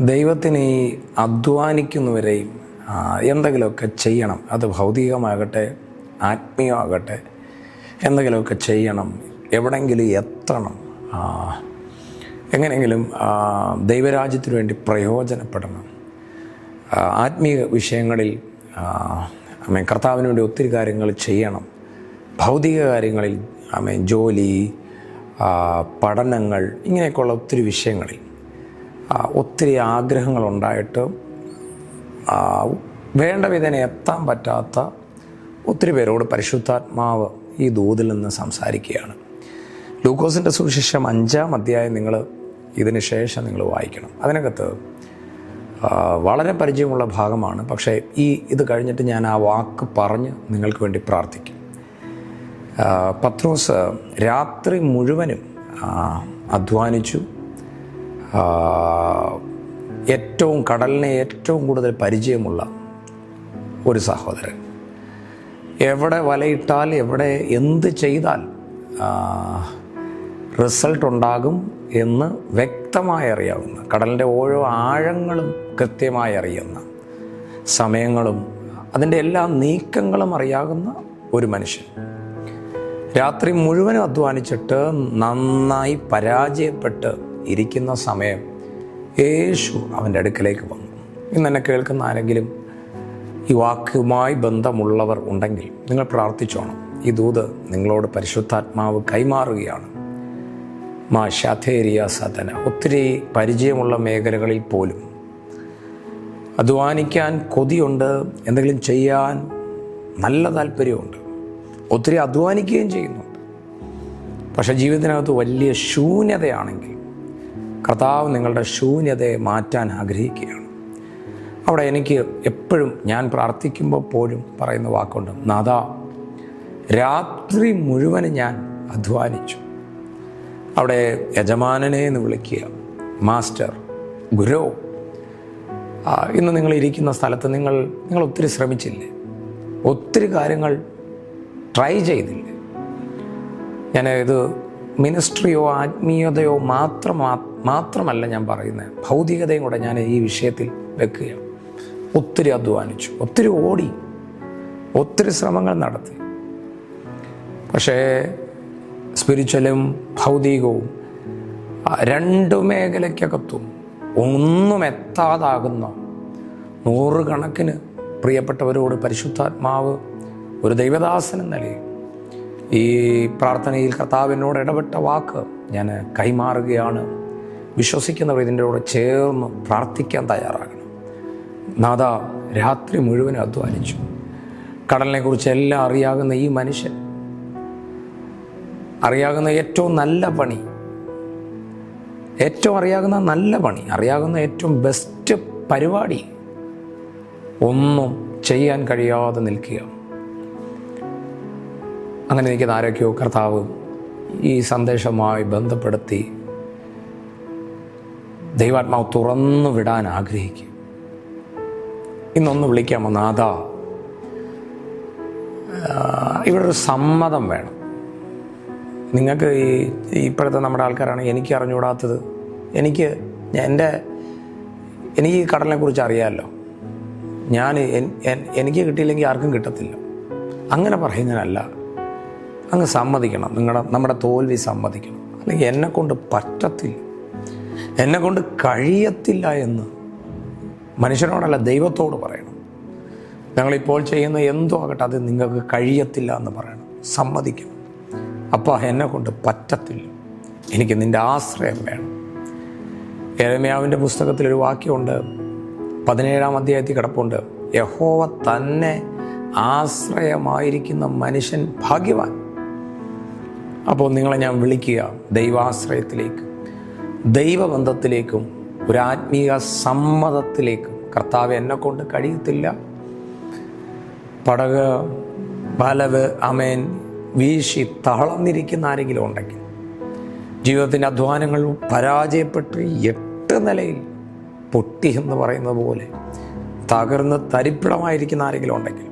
ദൈവത്തിന് ഈ അധ്വാനിക്കുന്നവരെയും എന്തെങ്കിലുമൊക്കെ ചെയ്യണം. അത് ഭൗതികമാകട്ടെ ആത്മീയമാകട്ടെ എന്തെങ്കിലുമൊക്കെ ചെയ്യണം. എവിടെങ്കിലും എത്തണം. എങ്ങനെയെങ്കിലും ദൈവരാജ്യത്തിന് വേണ്ടി പ്രയോജനപ്പെടണം. ആത്മീയ വിഷയങ്ങളിൽ അമ്മ കർത്താവിന് വേണ്ടി ഒത്തിരി കാര്യങ്ങൾ ചെയ്യണം. ഭൗതിക കാര്യങ്ങളിൽ അമ്മ ജോലി പഠനങ്ങൾ ഇങ്ങനെയൊക്കെയുള്ള ഒത്തിരി വിഷയങ്ങളിൽ. ഒത്തിരി ആഗ്രഹങ്ങളുണ്ടായിട്ട് വേണ്ട വിധേന എത്താൻ പറ്റാത്ത ഒത്തിരി പേരോട് പരിശുദ്ധാത്മാവ് ഈ ദൂതിൽ നിന്ന് സംസാരിക്കുകയാണ്. ലൂക്കോസിന്റെ സുവിശേഷം അഞ്ചാം അധ്യായം നിങ്ങൾ ഇതിന് ശേഷം നിങ്ങൾ വായിക്കണം. അതിനകത്ത് വളരെ പരിചയമുള്ള ഭാഗമാണ്. പക്ഷേ ഈ ഇത് കഴിഞ്ഞിട്ട് ഞാൻ ആ വാക്ക് പറഞ്ഞ് നിങ്ങൾക്ക് വേണ്ടി പ്രാർത്ഥിക്കും. പത്രോസ് രാത്രി മുഴുവനും അധ്വാനിച്ചു. ഏറ്റവും കടലിനെ ഏറ്റവും കൂടുതൽ പരിചയമുള്ള ഒരു സഹോദരൻ. എവിടെ വലയിട്ടാൽ എവിടെ എന്ത് ചെയ്താൽ റിസൾട്ട് ഉണ്ടാകും എന്ന് വ്യക്തമായി അറിയാവുന്ന കടലിന്റെ ഓരോ ആഴങ്ങളും കൃത്യമായി അറിയുന്ന സമയങ്ങളും അതിന്റെ എല്ലാ നീക്കങ്ങളും അറിയാകുന്ന ഒരു മനുഷ്യൻ. രാത്രി മുഴുവനും അധ്വാനിച്ചിട്ട് നന്നായി പരാജയപ്പെട്ട് ഇരിക്കുന്ന സമയം യേശു അവന്റെ അടുക്കലേക്ക് വന്നു. ഇന്ന് എന്നെ കേൾക്കുന്ന ആരെങ്കിലും ഈ വാക്കുമായി ബന്ധമുള്ളവർ ഉണ്ടെങ്കിൽ നിങ്ങൾ പ്രാർത്ഥിച്ചോണം. ഈ ദൂത് നിങ്ങളോട് പരിശുദ്ധാത്മാവ് കൈമാറുകയാണ്. മാ ശാഥേരിയ സതന ഒത്തിരി പരിചയമുള്ള മേഖലകളിൽ പോലും അധ്വാനിക്കാൻ കൊതിയുണ്ട് എന്തെങ്കിലും ചെയ്യാൻ നല്ല താല്പര്യമുണ്ട്. ഒത്തിരി അധ്വാനിക്കുകയും ചെയ്യുന്നുണ്ട്. പക്ഷേ ജീവിതത്തിനകത്ത് വലിയ ശൂന്യതയാണെങ്കിൽ കർത്താവ് നിങ്ങളുടെ ശൂന്യതയെ മാറ്റാൻ ആഗ്രഹിക്കുകയാണ്. അവിടെ എനിക്ക് എപ്പോഴും ഞാൻ പ്രാർത്ഥിക്കുമ്പോൾ പോലും പറയുന്ന വാക്കുണ്ട് നാഥ രാത്രി മുഴുവൻ ഞാൻ അധ്വാനിച്ചു. അവിടെ യജമാനനെ എന്ന് വിളിക്കുക മാസ്റ്റർ ഗുരു ഇന്ന് നിങ്ങൾ ഇരിക്കുന്ന സ്ഥലത്ത് നിങ്ങൾ നിങ്ങൾ ഒത്തിരി ശ്രമിച്ചില്ലേ? ഒത്തിരി കാര്യങ്ങൾ ട്രൈ ചെയ്തില്ലേ? ഞാൻ ഇത് മിനിസ്ട്രിയോ ആത്മീയതയോ മാത്രം മാത്രമല്ല ഞാൻ പറയുന്നത് ഭൗതികതയും കൂടെ ഞാൻ ഈ വിഷയത്തിൽ വെക്കുകയാണ്. ഒത്തിരി അധ്വാനിച്ചു ഒത്തിരി ഓടി ഒത്തിരി ശ്രമങ്ങൾ നടത്തി. പക്ഷേ സ്പിരിച്വലും ഭൗതികവും രണ്ട് മേഖലയ്ക്കകത്തും ഒന്നും എത്താതാകുന്ന നൂറുകണക്കിന് പ്രിയപ്പെട്ടവരോട് പരിശുദ്ധാത്മാവ് ഒരു ദൈവദാസൻ നിലയിൽ ഈ പ്രാർത്ഥനയിൽ കർത്താവിനോട് ഇടപെട്ട വാക്ക് ഞാൻ കൈമാറുകയാണ്. വിശ്വസിക്കുന്നവർ ഇതിന്റെ കൂടെ ചേർന്ന് പ്രാർത്ഥിക്കാൻ തയ്യാറാകണം. നാഥ രാത്രി മുഴുവൻ അധ്വാനിച്ചു. കടലിനെക്കുറിച്ച് എല്ലാം അറിയാകുന്ന ഈ മനുഷ്യൻ അറിയാകുന്ന ഏറ്റവും നല്ല പണി ഏറ്റവും അറിയാകുന്ന നല്ല പണി അറിയാകുന്ന ഏറ്റവും ബെസ്റ്റ് പരിപാടി ഒന്നും ചെയ്യാൻ കഴിയാതെ നിൽക്കുക അങ്ങനെ നിൽക്കുന്ന ആരൊക്കെയോ കർത്താവ് ഈ സന്ദേശവുമായി ബന്ധപ്പെടുത്തി ദൈവാത്മാവ് തുറന്നു വിടാൻ ആഗ്രഹിക്കുക ഇന്നൊന്ന് വിളിക്കാമോ നാഥ? ഇവിടെ ഒരു സമ്മതം വേണം. നിങ്ങൾക്ക് ഈ ഇപ്പോഴത്തെ നമ്മുടെ ആൾക്കാരാണ് എനിക്ക് അറിഞ്ഞുകൂടാത്തത്. എനിക്ക് എന്റെ എനിക്ക് ഈ കടലിനെ കുറിച്ച് അറിയാമല്ലോ. ഞാൻ എനിക്ക് കിട്ടിയില്ലെങ്കിൽ ആർക്കും കിട്ടത്തില്ല. അങ്ങനെ പറയുന്നതിനല്ല. അങ്ങ് സമ്മതിക്കണം. നിങ്ങളുടെ നമ്മുടെ തോൽവി സമ്മതിക്കണം. അല്ലെങ്കിൽ എന്നെക്കൊണ്ട് പറ്റത്തില്ല. എന്നെ കൊണ്ട് കഴിയത്തില്ല എന്ന് മനുഷ്യനോടല്ല ദൈവത്തോട് പറയണം. ഞങ്ങളിപ്പോൾ ചെയ്യുന്ന എന്തോ ആകട്ടെ അത് നിങ്ങൾക്ക് കഴിയത്തില്ല എന്ന് പറയണം. സമ്മതിക്കും അപ്പോൾ എന്നെ കൊണ്ട് പറ്റത്തില്ല. എനിക്ക് നിന്റെ ആശ്രയം വേണം. എരമ്യാവിന്റെ പുസ്തകത്തിലൊരു വാക്യമുണ്ട്. പതിനേഴാം അധ്യായത്തിൽ കിടപ്പുണ്ട്. യഹോവ തന്നെ ആശ്രയമായിരിക്കുന്ന മനുഷ്യൻ ഭാഗ്യവാൻ. അപ്പോൾ നിങ്ങളെ ഞാൻ വിളിക്കുക ദൈവാശ്രയത്തിലേക്ക്. ദൈവബന്ധത്തിലേക്കും ഒരു ആത്മീയ സമ്മതത്തിലേക്കും കർത്താവ് എന്നെ കൊണ്ട് കഴിയത്തില്ല. പടക് വലവ് അമേൻ വീശി തളർന്നിരിക്കുന്ന ആരെങ്കിലും ഉണ്ടെങ്കിൽ ജീവിതത്തിന്റെ അധ്വാനങ്ങൾ പരാജയപ്പെട്ട് എട്ട് നിലയിൽ പൊട്ടി എന്ന് പറയുന്നത് പോലെ തകർന്ന് തരിപ്പിടമായിരിക്കുന്ന ആരെങ്കിലും ഉണ്ടെങ്കിൽ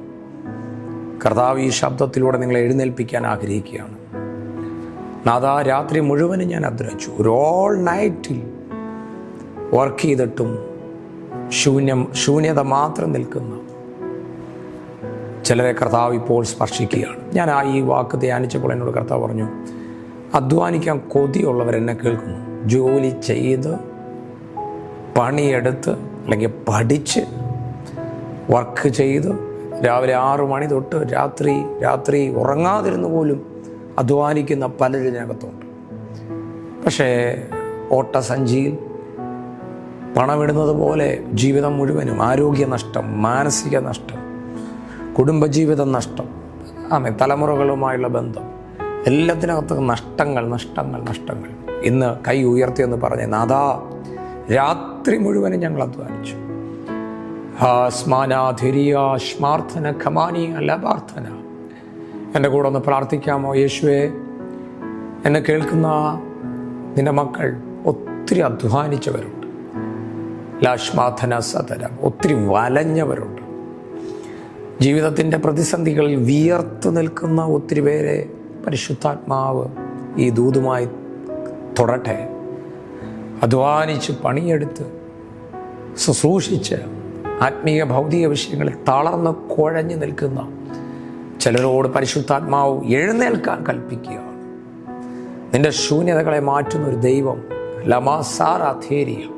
കർത്താവ് ഈ ശബ്ദത്തിലൂടെ നിങ്ങളെ എഴുന്നേൽപ്പിക്കാൻ ആഗ്രഹിക്കുകയാണ്. നാദാ രാത്രി മുഴുവനും ഞാൻ അധ്വാനിച്ചു ഒരു ഓൾ നൈറ്റിൽ വർക്ക് ചെയ്തിട്ടും ശൂന്യം ശൂന്യത മാത്രം നിൽക്കുന്ന ചിലരെ കർത്താവ് ഇപ്പോൾ സ്പർശിക്കുകയാണ്. ഞാൻ ആ ഈ വാക്ക് ധ്യാനിച്ചപ്പോൾ എന്നോട് കർത്താവ് പറഞ്ഞു അധ്വാനിക്കാൻ കൊതിയുള്ളവർ എന്നെ കേൾക്കുന്നു. ജോലി ചെയ്ത് പണിയെടുത്ത് അല്ലെങ്കിൽ പഠിച്ച് വർക്ക് ചെയ്ത് രാവിലെ ആറു മണി തൊട്ട് രാത്രി രാത്രി ഉറങ്ങാതിരുന്നു പോലും അധ്വാനിക്കുന്ന പലരും ഇതിനകത്തുണ്ട് പക്ഷേ ഓട്ടസഞ്ചിയിൽ പണമിടുന്നത് പോലെ ജീവിതം മുഴുവനും ആരോഗ്യ നഷ്ടം മാനസിക നഷ്ടം കുടുംബജീവിത നഷ്ടം ആമേ തലമുറകളുമായുള്ള ബന്ധം എല്ലാത്തിനകത്ത് നഷ്ടങ്ങൾ നഷ്ടങ്ങൾ നഷ്ടങ്ങൾ. ഇന്ന് കൈ ഉയർത്തിയെന്ന് പറഞ്ഞ് നാദാ രാത്രി മുഴുവനും ഞങ്ങൾ അധ്വാനിച്ചു. ഹാസ്മാനാധിരിയാശ്മാർത്ഥന ഖമാനി അല്ല എന്റെ കൂടെ ഒന്ന് പ്രാർത്ഥിക്കാമോ? യേശുവെ എന്നെ കേൾക്കുന്ന നിന്റെ മക്കൾ ഒത്തിരി അധ്വാനിച്ചവരുണ്ട്. ലാഷ്മാധന സതരം ഒത്തിരി വലഞ്ഞവരുണ്ട്. ജീവിതത്തിന്റെ പ്രതിസന്ധികളിൽ വിയർത്തു നിൽക്കുന്ന ഒത്തിരി പേരെ പരിശുദ്ധാത്മാവ് ഈ ദൂതുമായി തൊടട്ടെ. അധ്വാനിച്ച് പണിയെടുത്ത് ശുശ്രൂഷിച്ച് ആത്മീയ ഭൗതിക വിഷയങ്ങളിൽ തളർന്ന് കുഴഞ്ഞു നിൽക്കുന്ന ചിലരോട് പരിശുദ്ധാത്മാവ് എഴുന്നേൽക്കാൻ കൽപ്പിക്കുകയാണ്. നിന്റെ ശൂന്യതകളെ മാറ്റുന്ന ഒരു ദൈവം ലമാസാറാഥേരിയ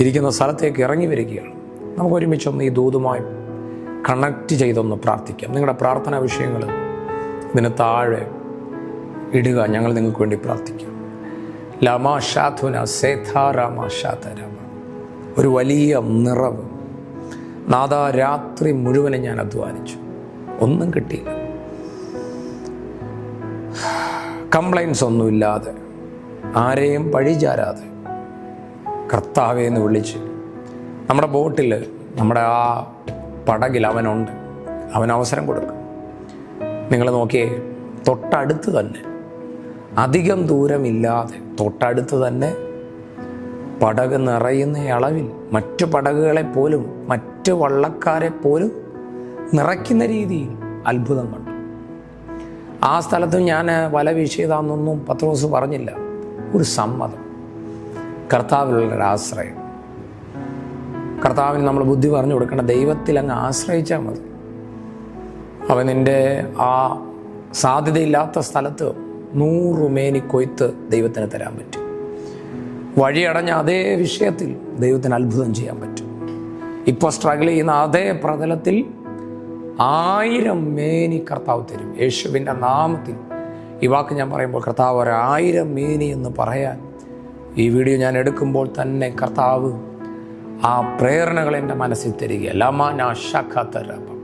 ഇരിക്കുന്ന സ്ഥലത്തേക്ക് ഇറങ്ങി വരികയാണ്. നമുക്ക് ഒരുമിച്ച് ഒന്ന് ഈ ദൂതുമായി കണക്ട് ചെയ്തൊന്ന് പ്രാർത്ഥിക്കാം. നിങ്ങളുടെ പ്രാർത്ഥനാ വിഷയങ്ങൾ ഇതിന് താഴെ ഇടുക. ഞങ്ങൾ നിങ്ങൾക്ക് വേണ്ടി പ്രാർത്ഥിക്കാം. ലമാ ഷാഥുന സേഥാരാമ ഒരു വലിയ നിറവ്. നാദാ രാത്രി മുഴുവനും ഞാൻ അധ്വാനിച്ചു. ഒന്നും കിട്ടിയില്ല. കംപ്ലൈൻസ് ഒന്നുമില്ലാതെ ആരെയും പഴിചാരാതെ കർത്താവെ എന്ന് വിളിച്ച് നമ്മുടെ ബോട്ടിൽ നമ്മുടെ ആ പടകിൽ അവനുണ്ട്. അവൻ അവസരം കൊടുക്കും. നിങ്ങൾ നോക്കിയേ തൊട്ടടുത്ത് തന്നെ അധികം ദൂരമില്ലാതെ തൊട്ടടുത്ത് തന്നെ പടക് നിറയുന്ന അളവിൽ മറ്റു പടകുകളെ പോലും മറ്റു വള്ളക്കാരെ പോലും നിറയ്ക്കുന്ന രീതിയിൽ അത്ഭുതം കണ്ടു. ആ സ്ഥലത്ത് ഞാൻ വല വീശിയതാണെന്നൊന്നും പത്രോസ് പറഞ്ഞില്ല. ഒരു സമ്മതം. കർത്താവിലുള്ള ഒരാശ്രയം കർത്താവിന് നമ്മൾ ബുദ്ധി പറഞ്ഞു കൊടുക്കണം ദൈവത്തിൽ അങ്ങ് ആശ്രയിച്ചാൽ മതി. അവൻ നിന്റെ ആ സാധ്യതയില്ലാത്ത സ്ഥലത്ത് നൂറ് മേനി കൊയ്ത്ത് ദൈവത്തിന് തരാൻ പറ്റും. വഴിയടഞ്ഞ അതേ വിഷയത്തിൽ ദൈവത്തിന് അത്ഭുതം ചെയ്യാൻ പറ്റും. ഇപ്പോൾ സ്ട്രഗിൾ ചെയ്യുന്ന അതേ പ്രതലത്തിൽ ആയിരം മേനി കർത്താവ് തരും. യേശുവിന്റെ നാമത്തിൽ ഈ വാക്ക് ഞാൻ പറയുമ്പോൾ കർത്താവ് ഒരായിരം മേനി എന്ന് പറയാൻ. ഈ വീഡിയോ ഞാൻ എടുക്കുമ്പോൾ തന്നെ കർത്താവ് ആ പ്രേരണകൾ എന്റെ മനസ്സിൽ തരിക ലമാന ശഖത്തരപം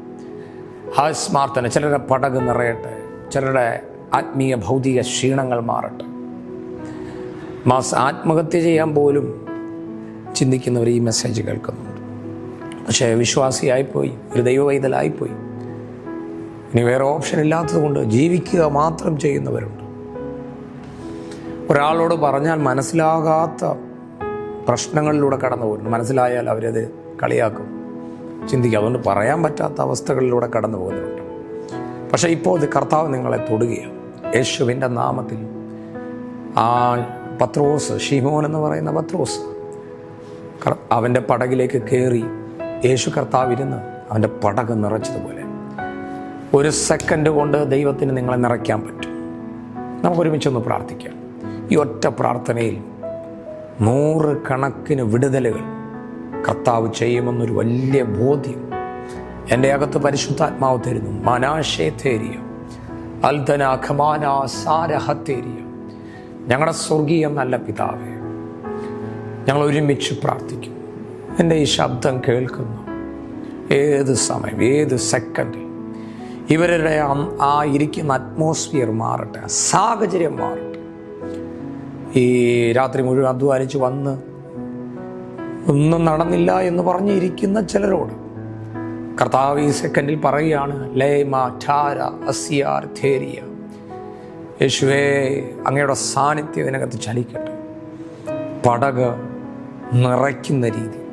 ഹാസ്മാർത്തന ചിലരുടെ പടക് നിറയട്ടെ ചിലരുടെ ആത്മീയ ഭൗതിക ക്ഷീണങ്ങൾ മാറട്ടെ. മാസ് ആത്മഹത്യ ചെയ്യാൻ പോലും ചിന്തിക്കുന്നവർ ഈ മെസ്സേജ് കേൾക്കുന്നുണ്ട് പക്ഷേ വിശ്വാസിയായിപ്പോയി ഒരു ദൈവവൈതലായിപ്പോയി. ഇനി വേറെ ഓപ്ഷൻ ഇല്ലാത്തതുകൊണ്ട് ജീവിക്കുക മാത്രം ചെയ്യുന്നവരുണ്ട്. ഒരാളോട് പറഞ്ഞാൽ മനസ്സിലാകാത്ത പ്രശ്നങ്ങളിലൂടെ കടന്നു പോകുന്നു. മനസ്സിലായാൽ അവരത് കളിയാക്കും. ചിന്തിക്കുക അതുകൊണ്ട് പറയാൻ പറ്റാത്ത അവസ്ഥകളിലൂടെ കടന്നു പോകുന്നുണ്ട്. പക്ഷേ ഇപ്പോൾ ഇത് കർത്താവ് നിങ്ങളെ തൊടുകയാണ്. യേശുവിന്റെ നാമത്തിൽ ആ പത്രോസ് ഷിമോൻ എന്ന് പറയുന്ന പത്രോസ് അവന്റെ പടകിലേക്ക് കയറി യേശു കർത്താവ് ഇരുന്ന് അവന്റെ പടക് നിറച്ചതുപോലെ. ഒരു സെക്കൻഡ് കൊണ്ട് ദൈവത്തിന് നിങ്ങളെ നിറയ്ക്കാൻ പറ്റും. നമുക്ക് ഒരുമിച്ചൊന്ന് പ്രാർത്ഥിക്കാം. ഈ ഒറ്റ പ്രാർത്ഥനയിൽ നൂറ് കണക്കിന് വിടുതലുകൾ കർത്താവ് ചെയ്യുമെന്നൊരു വലിയ ബോധ്യം എന്റെ അകത്ത് പരിശുദ്ധാത്മാവ് തരുന്നു. മനാശേ തേരിയ അൽധന ഞങ്ങളുടെ സ്വർഗീയ നല്ല പിതാവേ ഞങ്ങൾ ഒരുമിച്ച് പ്രാർത്ഥിക്കും. എന്റെ ഈ ശബ്ദം കേൾക്കുന്നു. ഏത് സമയം ഏത് സെക്കൻഡ് ഇവരുടെ ആ- ഇരിക്കുന്ന അറ്റ്മോസ്ഫിയർ മാറട്ടെ സാഹചര്യം മാറട്ടെ. ഈ രാത്രി മുഴുവൻ അധ്വാനിച്ച് വന്ന് ഒന്നും നടന്നില്ല എന്ന് പറഞ്ഞിരിക്കുന്ന ചിലരോട് കർത്താവ് ഈ സെക്കൻഡിൽ പറയുകയാണ് ലേമ ഠാര അസിയാർ ധേരിയ യേശുവേ അങ്ങയുടെ സാന്നിധ്യം ഇതിനകത്ത് ചലിക്കട്ടെ പടക് നിറയ്ക്കുന്ന രീതി.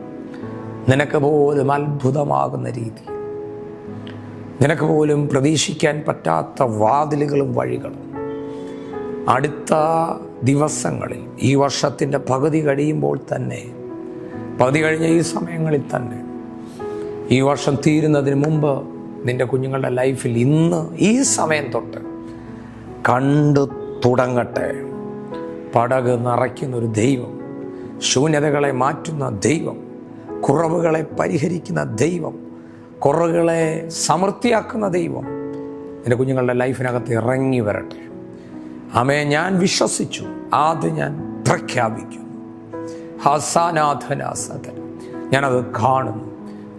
നിനക്ക് പോലും അത്ഭുതമാകുന്ന രീതി. നിനക്ക് പോലും പ്രതീക്ഷിക്കാൻ പറ്റാത്ത വാതിലുകളും വഴികളും. അടുത്ത ദിവസങ്ങളിൽ ഈ വർഷത്തിന്റെ പകുതി കഴിയുമ്പോൾ തന്നെ പകുതി കഴിഞ്ഞ ഈ സമയങ്ങളിൽ തന്നെ ഈ വർഷം തീരുന്നതിന് മുമ്പ് നിന്റെ കുഞ്ഞുങ്ങളുടെ ലൈഫിൽ ഇന്ന് ഈ സമയം തൊട്ട് കണ്ടു തുടങ്ങട്ടെ. പടക് നിറയ്ക്കുന്ന ഒരു ദൈവം ശൂന്യതകളെ മാറ്റുന്ന ദൈവം കുറവുകളെ പരിഹരിക്കുന്ന ദൈവം കുറവുകളെ സമൃദ്ധിയാക്കുന്ന ദൈവം എന്റെ കുഞ്ഞുങ്ങളുടെ ലൈഫിനകത്ത് ഇറങ്ങി വരട്ടെ. അമേ ഞാൻ വിശ്വസിച്ചു. ആദ്യം ഞാൻ പ്രഖ്യാപിക്കുന്നു. ഹസാനാഥനാസതൻ ഞാനത് കാണുന്നു.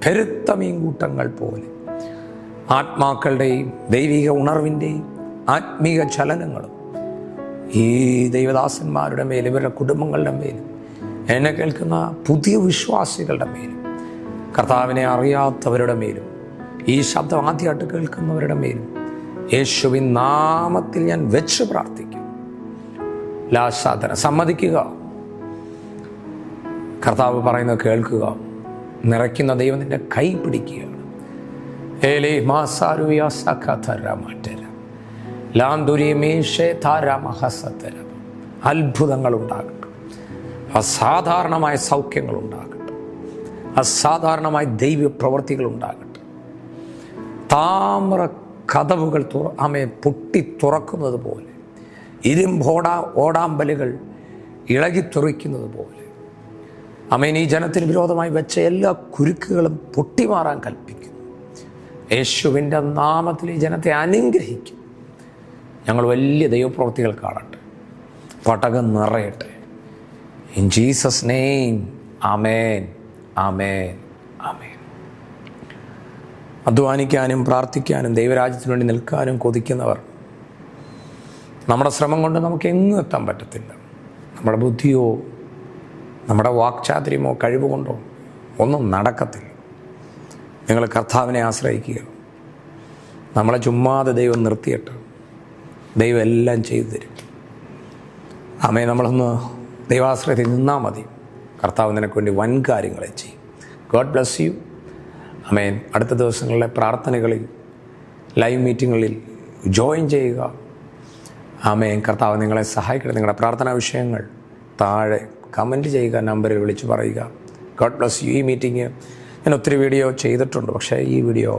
പെരുത്ത മീൻകൂട്ടങ്ങൾ പോലെ. ആത്മാക്കളുടെയും ദൈവിക ഉണർവിന്റെയും ആത്മീക ചലനങ്ങളും ഈ ദൈവദാസന്മാരുടെ മേലും ഇവരുടെ കുടുംബങ്ങളുടെ മേലും എന്നെ കേൾക്കുന്ന പുതിയ വിശ്വാസികളുടെ മേലും കർത്താവിനെ അറിയാത്തവരുടെ മേലും ഈ ശബ്ദം ആദ്യമായിട്ട് കേൾക്കുന്നവരുടെ മേലും യേശുവിൻ നാമത്തിൽ ഞാൻ വെച്ച് പ്രാർത്ഥിക്കും. ലാശാദന സമ്മതിക്കുക. കർത്താവ് പറയുന്നത് കേൾക്കുക. നിറയ്ക്കുന്ന ദൈവം നിന്റെ കൈ പിടിക്കുകയാണ്. അത്ഭുതങ്ങൾ ഉണ്ടാകട്ടെ അസാധാരണമായ സൗഖ്യങ്ങൾ ഉണ്ടാകട്ടെ അസാധാരണമായ ദൈവ പ്രവൃത്തികൾ ഉണ്ടാകട്ടെ താമ്ര കഥവുകൾ തുറ അമ്മയെ പൊട്ടി തുറക്കുന്നത് പോലെ ഇരുമ്പോടാ ഓടാമ്പലുകൾ ഇളകിത്തുറിക്കുന്നത് പോലെ അമ്മേൻ ഈ ജനത്തിന് വിരോധമായി വെച്ച എല്ലാ കുരുക്കുകളും പൊട്ടിമാറാൻ കൽപ്പിക്കുന്നു. യേശുവിന്റെ നാമത്തിൽ ഈ ജനത്തെ അനുഗ്രഹിക്കും. ഞങ്ങൾ വലിയ ദൈവപ്രവൃത്തികൾ കാണട്ടെ. പടകം നിറയട്ടെ. In Jesus name amen amen amen അധ്വാനിക്കാനും പ്രാർത്ഥിക്കാനും ദൈവരാജ്യത്തിന് വേണ്ടി നിൽക്കാനും കൊതിക്കുന്നവർ നമ്മുടെ ശ്രമം കൊണ്ട് നമുക്ക് എങ്ങും എത്താൻ പറ്റത്തില്ല. നമ്മുടെ ബുദ്ധിയോ നമ്മുടെ വാക്ചാതുര്യമോ കഴിവ് കൊണ്ടോ ഒന്നും നടക്കത്തില്ല. നിങ്ങൾ കർത്താവിനെ ആശ്രയിക്കുക. നമ്മളെ ചുമ്മാതെ ദൈവം നിർത്തിയിട്ട് ദൈവം എല്ലാം ചെയ്തു തരും. അമ്മയെ നമ്മളൊന്ന് ദൈവാശ്രയത്തിൽ നിന്നാൽ മതി. കർത്താവ് നിനക്ക് വേണ്ടി വൻ കാര്യങ്ങളെ ചെയ്യും. ഗോഡ് ബ്ലസ് യു അമേൻ അടുത്ത ദിവസങ്ങളിലെ പ്രാർത്ഥനകളിൽ ലൈവ് മീറ്റിങ്ങുകളിൽ ജോയിൻ ചെയ്യുക. ആമേൻ കർത്താവ് നിങ്ങളെ സഹായിക്കട്ടെ. നിങ്ങളുടെ പ്രാർത്ഥനാ വിഷയങ്ങൾ താഴെ കമന്റ് ചെയ്യുക നമ്പറിൽ വിളിച്ച് പറയുക. ഗോഡ് ബ്ലസ് യു ഈ മീറ്റിംഗ് ഞാൻ ഒത്തിരി വീഡിയോ ചെയ്തിട്ടുണ്ട്. പക്ഷേ ഈ വീഡിയോ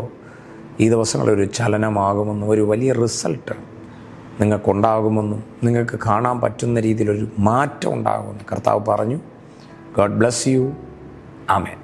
ഈ ദിവസങ്ങളൊരു ചലനമാകുമെന്നും ഒരു വലിയ റിസൾട്ട് നിങ്ങൾക്കുണ്ടാകുമെന്നും നിങ്ങൾക്ക് കാണാൻ പറ്റുന്ന രീതിയിലൊരു മാറ്റം ഉണ്ടാകുമെന്ന് കർത്താവ് പറഞ്ഞു. ഗോഡ് ബ്ലസ് യു ആമേൻ